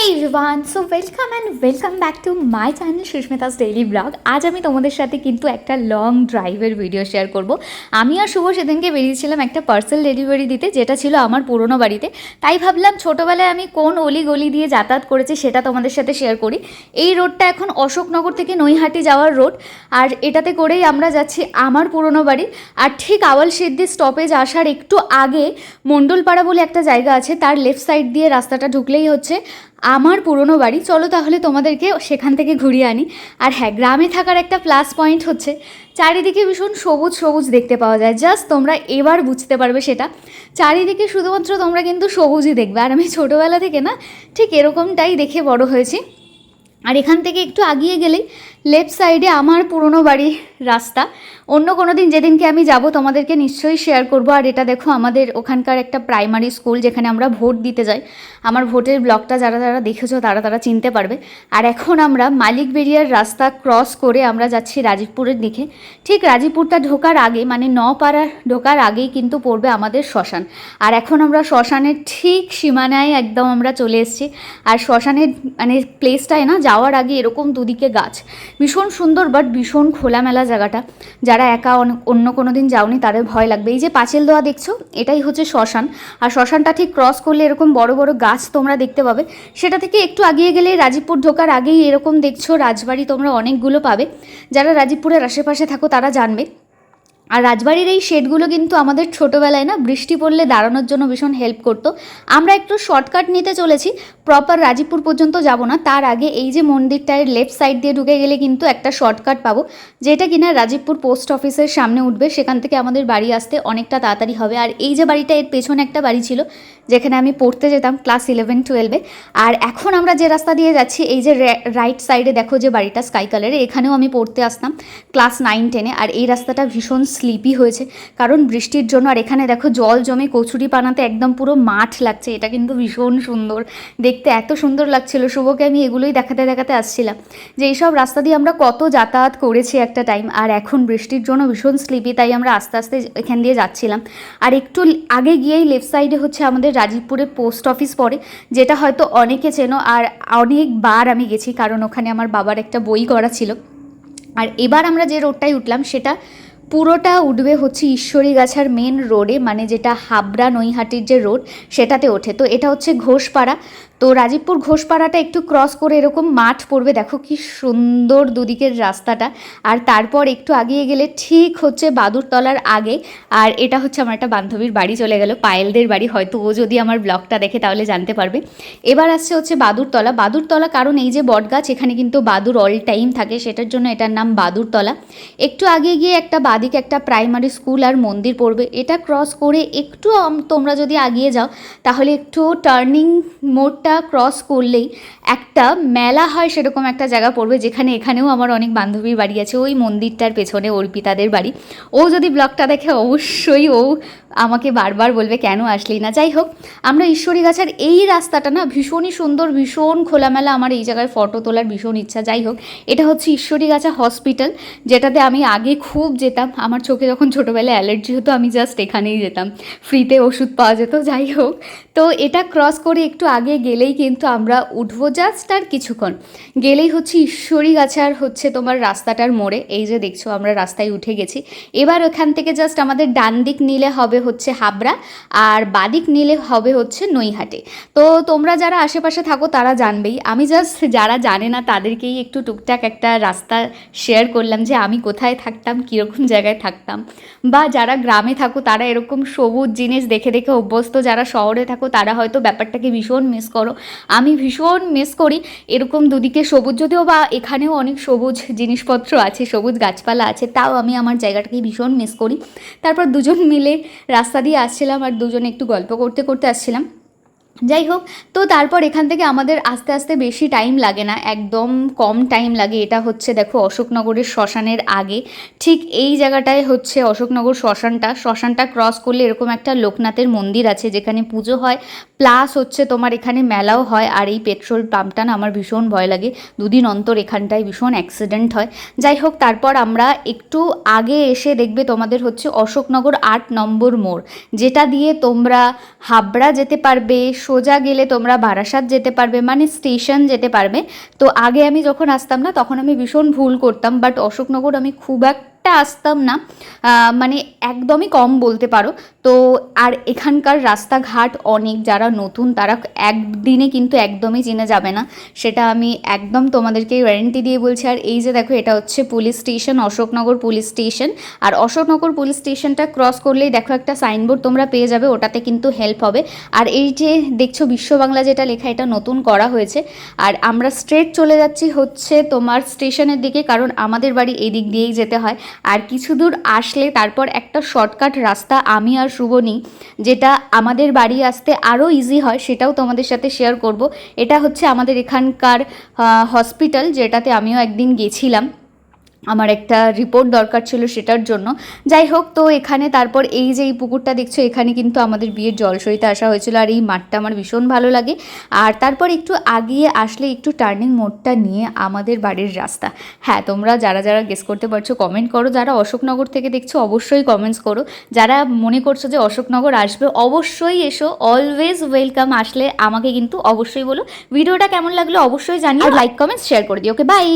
Hey Rivan so welcome and welcome back to my channel Susmita's daily blog আজ আমি তোমাদের সাথে কিন্তু একটা লং ড্রাইভের ভিডিও শেয়ার করব। আমি আর শুভ সেদিনকে বেরিয়েছিলাম একটা পার্সেল ডেলিভারি দিতে, যেটা ছিল আমার পুরনো বাড়িতে। তাই ভাবলাম ছোটোবেলায় আমি কোন অলি গলি দিয়ে যাতায়াত করেছি সেটা তোমাদের সাথে শেয়ার করি। এই রোডটা এখন অশোকনগর থেকে নৈহাটি যাওয়ার রোড আর এটাতে করেই আমরা যাচ্ছি আমার পুরনো বাড়ি। আর ঠিক আওয়াল সিদ্ধি স্টপেজ আসার একটু আগে মণ্ডলপাড়া বলে একটা জায়গা আছে, তার লেফট সাইড দিয়ে রাস্তাটা ঢুকলেই হচ্ছে। আমার পুরনো বাড়ি, চলো তাহলে তোমাদেরকে সেখান থেকে ঘুরিয়ে আনি। আর হ্যাঁ গ্রামে থাকার একটা প্লাস পয়েন্ট হচ্ছে, চারিদিকে ভীষণ সবুজ সবুজ দেখতে পাওয়া যায়। জাস্ট তোমরা এবার বুঝতে পারবে সেটা। চারিদিকে শুধুমাত্র তোমরা কিন্তু সবুজই দেখবে। আর আমি ছোটোবেলা থেকে না, ঠিক এরকমটাই দেখে বড় হয়েছি। আর এখান থেকে একটু আগিয়ে গেলেই লেফট সাইডে আমার পুরনো বাড়ির রাস্তা। অন্য কোনো দিন যেদিনকে আমি যাব তোমাদেরকে নিশ্চয়ই শেয়ার করব। আর এটা দেখো আমাদের ওখানকার একটা প্রাইমারি স্কুল যেখানে আমরা ভোট দিতে যাই। আমার ভোটের ব্লগটা যারা যারা দেখেছ তারা তারা চিনতে পারবে। আর এখন আমরা মালিক বেরিয়ার রাস্তা ক্রস করে আমরা যাচ্ছি রাজীবপুরের দিকে। ঠিক রাজীবপুরটা ঢোকার আগে মানে নপাড়া ঢোকার আগেই কিন্তু পড়বে আমাদের শ্মশান। আর এখন আমরা শ্মশানের ঠিক সীমানায় একদম আমরা চলে এসেছি। আর শ্মশানের মানে প্লেসটায় না যাওয়ার আগে এরকম দুদিকে গাছ। ভীষণ সুন্দর বাট ভীষণ খোলামেলা জায়গাটা। যারা একা অন- অন্য কোনো দিন যাওনি তাদের ভয় লাগবে। এই যে পাঁচিল দেওয়া দেখছ, এটাই হচ্ছে শ্মশান। আর শ্মশানটা ঠিক ক্রস করলে এরকম বড় বড় গাছ তোমরা দেখতে পাবে। সেটা থেকে একটু আগিয়ে গেলে রাজীবপুর ঢোকার আগেই এরকম দেখছ, রাজবাড়ি তোমরা অনেকগুলো পাবে। যারা রাজীবপুরের আশেপাশে থাকো তারা জানবে। আর রাজবাড়ির এই শেডগুলো কিন্তু আমাদের ছোটোবেলায় না বৃষ্টি পড়লে দাঁড়ানোর জন্য ভীষণ হেল্প করতো। আমরা একটু শর্টকাট নিতে চলেছি প্রপার রাজীবপুর পর্যন্ত যাব না, তার আগে এই যে মন্দিরটার লেফট সাইড দিয়ে ঢুকে গেলে কিন্তু একটা শর্টকাট পাবো, যেটা কিনা রাজীবপুর পোস্ট অফিসের সামনে উঠবে, সেখান থেকে আমাদের বাড়ি আসতে অনেকটা তাড়াতাড়ি হবে। আর এই যে বাড়িটা, এর পেছনে একটা বাড়ি ছিল, যেখানে আমি পড়তে যেতাম ক্লাস ইলেভেন টুয়েলভে আর এখন আমরা যে রাস্তা দিয়ে যাচ্ছি, এই যে রাইট সাইডে দেখো যে বাড়িটা স্কাই কালারের এখানেও আমি পড়তে আসতাম ক্লাস নাইন টেনে আর এই রাস্তাটা ভীষণ স্লিপি হয়েছে। কারণ বৃষ্টির জন্য, আর এখানে দেখো জল জমে কচুরি পানাতে একদম পুরো মাঠ লাগছে। এটা কিন্তু ভীষণ সুন্দর। দেখতে এত সুন্দর লাগছিল। শুভকে আমি এগুলোই দেখাতে দেখাতে আসছিলাম। যে এইসব রাস্তা দিয়ে আমরা কত যাতায়াত করেছি একটা টাইম আর এখন বৃষ্টির জন্য ভীষণ স্লিপি তাই আমরা আস্তে আস্তে এখান দিয়ে যাচ্ছিলাম। আর একটু আগে গিয়েই লেফট সাইডে হচ্ছে আমাদের রাজীবপুরে পোস্ট অফিস পড়ে, যেটা হয়তো অনেকে চেনো, আর অনেকবার আমি গেছি, কারণ ওখানে আমার বাবার একটা বই করা ছিল। আর এবার আমরা যে রোডটায় উঠলাম, সেটা পুরোটা উঠবে হচ্ছে ঈশ্বরী গাছার মেন রোডে মানে যেটা হাবড়া নৈহাটির যে রোড সেটাতে ওঠে। তো এটা হচ্ছে ঘোষপাড়া। তো রাজীবপুর ঘোষপাড়াটা একটু ক্রস করে এরকম মাঠ পড়বে। দেখো কি সুন্দর দুদিকের রাস্তাটা। আর তারপর একটু আগিয়ে গেলে ঠিক হচ্ছে বাদুরতলার আগে। আর এটা হচ্ছে আমার একটা বান্ধবীর বাড়ি চলে গেল। পায়েলদের বাড়ি। হয়তো ও যদি আমার ব্লগটা দেখে তাহলে জানতে পারবে। এবার আসছে হচ্ছে বাদুরতলা। বাদুরতলা কারণ এই যে বটগাছ, এখানে কিন্তু বাদুর অল টাইম থাকে। সেটার জন্য এটার নাম বাদুরতলা। একটু আগে গিয়ে একটা বাদিকে একটা প্রাইমারি স্কুল আর মন্দির পড়বে। এটা ক্রস করে একটু তোমরা যদি আগিয়ে যাও, তাহলে একটু টার্নিং মোড়টা ক্রস করলেই একটা মেলা হয় সেরকম একটা জায়গা পড়বে যেখানে এখানেও আমার অনেক বান্ধবীর বাড়ি আছে। ওই মন্দিরটার পেছনে অর্পিতাদের বাড়ি। ও যদি ব্লগটা দেখে অবশ্যই ও আমাকে বারবার বলবে, কেন আসলি না? যাই হোক, আমরা ঈশ্বরী গাছের এই রাস্তাটা না ভীষণই সুন্দর, ভীষণ খোলামেলা আমার এই জায়গায় ফটো তোলার ভীষণ ইচ্ছা। যাই হোক, এটা হচ্ছে ঈশ্বরী গাছা হসপিটাল যেটাতে আমি আগে খুব যেতাম। আমার চোখে যখন ছোটোবেলায় অ্যালার্জি হতো, আমি জাস্ট এখানেই যেতাম। ফ্রিতে ওষুধ পাওয়া যেত। যাই হোক, তো এটা ক্রস করে একটু আগে গেলেই কিন্তু আমরা উঠবো জাস্ট আর কিছুক্ষণ। গেলেই হচ্ছে ঈশ্বরী গাছার হচ্ছে তোমার রাস্তাটার মোড়ে। এই যে দেখছ, আমরা রাস্তায় উঠে গেছি। এবার ওখান থেকে জাস্ট আমাদের ডান দিক নিলে হবে হচ্ছে হাবড়া, আর বাদিক নিলে হবে হচ্ছে নৈহাটে। তো তোমরা যারা আশেপাশে থাকো, তারা জানবেই। আমি জাস্ট যারা জানে না, তাদেরকেই একটু টুকটাক একটা রাস্তা শেয়ার করলাম যে আমি কোথায় থাকতাম, কীরকম জায়গায় থাকতাম। বা যারা গ্রামে থাকো, তারা এরকম সবুজ জিনিস দেখে দেখে অভ্যস্ত। যারা শহরে থাকো, তারা হয়তো ব্যাপারটাকে ভীষণ মিস করো। আমি ভীষণ মিস করি এরকম দুদিকে সবুজ, যদিও বা এখানেও অনেক সবুজ জিনিসপত্র আছে, সবুজ গাছপালা আছে, তাও আমি আমার জায়গাটাকে ভীষণ মিস করি। তারপর দুজন মিলে রাস্তা দিয়ে আসছিলাম আর দুজন একটু গল্প করতে করতে আসছিলাম। যাই হোক, তো তারপর এখান থেকে আমাদের আস্তে আস্তে বেশি টাইম লাগে না, একদম কম টাইম লাগে। এটা হচ্ছে দেখো অশোকনগরের শ্মশানের আগে। ঠিক এই জায়গাটায় হচ্ছে অশোকনগর শ্মশানটা। শ্মশানটা ক্রস করলে এরকম একটা লোকনাথের মন্দির আছে, যেখানে পুজো হয়। প্লাস হচ্ছে তোমার এখানে মেলাও হয়, আর এই পেট্রোল পাম্পটা না আমার ভীষণ ভয় লাগে। দুদিন অন্তর এখানটায় ভীষণ অ্যাক্সিডেন্ট হয়। যাই হোক, তারপর আমরা একটু আগে এসে দেখবে তোমাদের হচ্ছে অশোকনগর আট নম্বর মোড়। যেটা দিয়ে তোমরা হাবড়া যেতে পারবে সোজা গেলে তোমরা বারাসাত যেতে পারবে মানে স্টেশন যেতে পারবে। তো আগে আমি যখন আসতাম না, তখন আমি ভীষণ ভুল করতাম বাট অশোকনগর আমি খুব একটা আসতাম না মানে একদমই কম বলতে পারো। তো আর এখানকার রাস্তাঘাট অনেক, যারা নতুন তারা একদিনে কিন্তু একদমই চিনে যাবে না। সেটা আমি একদম তোমাদেরকে ওয়ারেন্টি দিয়ে বলছি। আর এই যে দেখো, এটা হচ্ছে police station Ashoknagar police station আর অশোকনগর পুলিশ স্টেশনটা ক্রস করলেই দেখো একটা সাইনবোর্ড তোমরা পেয়ে যাবে, ওটাতে কিন্তু হেল্প হবে। আর এই যে দেখছ, বিশ্ব বাংলা যেটা লেখা, এটা নতুন করা হয়েছে। আর আমরা স্ট্রেট চলে যাচ্ছি হচ্ছে তোমার স্টেশনের দিকে, কারণ আমাদের বাড়ি এই দিক দিয়েই যেতে হয়। আর কিছু দূর আসলে তারপর একটা শর্টকাট রাস্তা আমি আর শুভনি, যেটা আমাদের বাড়ি আসতে আরও ইজি হয়, সেটাও তোমাদের সাথে শেয়ার করব। এটা হচ্ছে আমাদের এখানকার হসপিটাল যেটাতে আমিও একদিন গেছিলাম। আমার একটা রিপোর্ট দরকার ছিল সেটার জন্য। যাই হোক, তো এখানে তারপর এই যে এই পুকুরটা দেখছ, এখানে কিন্তু আমাদের বিয়ের জল জলসইতে আসা হয়েছিল আর এই মাঠটা আমার ভীষণ ভালো লাগে। আর তারপর একটু আগিয়ে আসলে একটু টার্নিং মোড়টা নিয়ে আমাদের বাড়ির রাস্তা। হ্যাঁ তোমরা যারা যারা গেস করতে পারছ কমেন্ট করো। যারা অশোকনগর থেকে দেখছ, অবশ্যই কমেন্টস করো। যারা মনে করছ যে অশোকনগর আসবে, অবশ্যই এসো। অলওয়েজ ওয়েলকাম আসলে আমাকে কিন্তু অবশ্যই বলো। ভিডিওটা কেমন লাগল অবশ্যই জানিয়ে লাইক কমেন্টস শেয়ার করে দিও। Okay bye